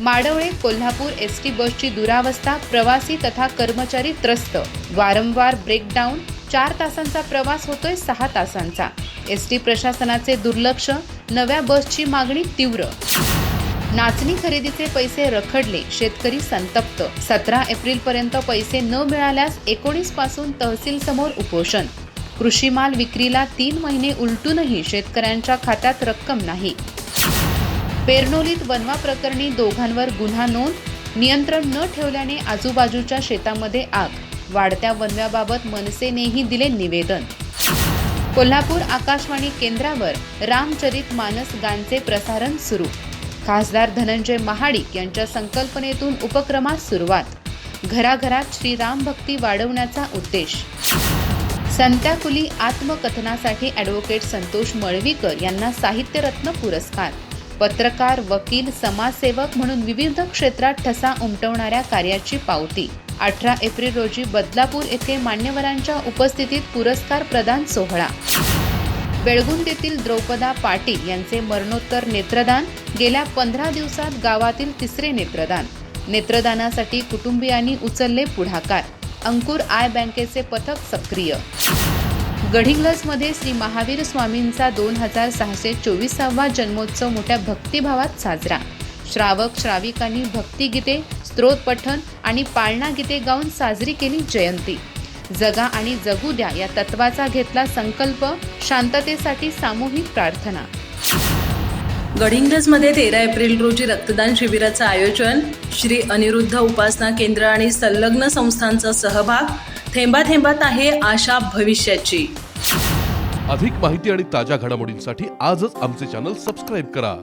माडवळे Kolhapur S T बसची दुरावस्था प्रवासी तथा कर्मचारी त्रस्त. वारंवार ब्रेकडाऊन चार तासांचा प्रवास होतोय सहा तासांचा. एस टी प्रशासनाचे दुर्लक्ष नव्या बसची मागणी तीव्र. नाचणी खरेदीचे पैसे रखडले शेतकरी संतप्त. सतरा एप्रिल पर्यंत पैसे न मिळाल्यास एकोणीसपासून तहसील समोर उपोषण. कृषी माल विक्रीला तीन महिने उलटूनही शेतकऱ्यांच्या खात्यात रक्कम नाही. पेरनोलीत वनवा प्रकरणी दोघांवर गुन्हा नोंद नियंत्रण न ठेवल्याने आजूबाजूच्या शेतामध्ये आग. वाढत्या वनव्याबाबत मनसेनेही दिले निवेदन. कोल्हापूर आकाशवाणी केंद्रावर रामचरित मानस गानचे प्रसारण सुरू. खासदार धनंजय महाडिक यांच्या संकल्पनेतून उपक्रमास सुरुवात. घराघरात श्रीराम भक्ती वाढवण्याचा उद्देश. संत्याकुली आत्मकथनासाठी ॲडव्होकेट संतोष मळवीकर यांना साहित्यरत्न पुरस्कार. पत्रकार वकील समाजसेवक म्हणून विविध क्षेत्रात ठसा उमटवणाऱ्या कार्याची पावती. अठरा एप्रिल रोजी बदलापूर येथे मान्यवरांच्या उपस्थितीत पुरस्कार प्रदान सोहळा. बेळगुंडीतील द्रौपदा पाटील यांचे मरणोत्तर नेत्रदान गेल्या पंधरा दिवसात गावातील तिसरे नेत्रदान. नेत्रदानासाठी कुटुंबियांनी उचलले पुढाकार. अंकुर आय बँकेचे पथक सक्रिय. गडिंग्लजमध्ये श्री महावीर स्वामींचा दोन हजार सहाशे चोवीसावा जन्मोत्सव मोठ्या भक्तिभावात साजरा. श्रावक श्राविकांनी भक्तिगीते स्तोत्र आणि पाळणा गीते गाऊन साजरी केली जयंती. जगा आणि जगू द्या या तत्वाचा घेतला संकल्प शांततेसाठी सामूहिक प्रार्थना. गडिंग्लजमध्ये तेरा एप्रिल रोजी रक्तदान शिबिराचं आयोजन. श्री अनिरुद्ध उपासना केंद्र आणि संलग्न संस्थांचा सहभाग. थेंबा थेंबात आहे आशा भविष्याची. अधिक माहिती आणि ताज्या घडामोडींसाठी आजच आमचे चॅनल सबस्क्राईब करा.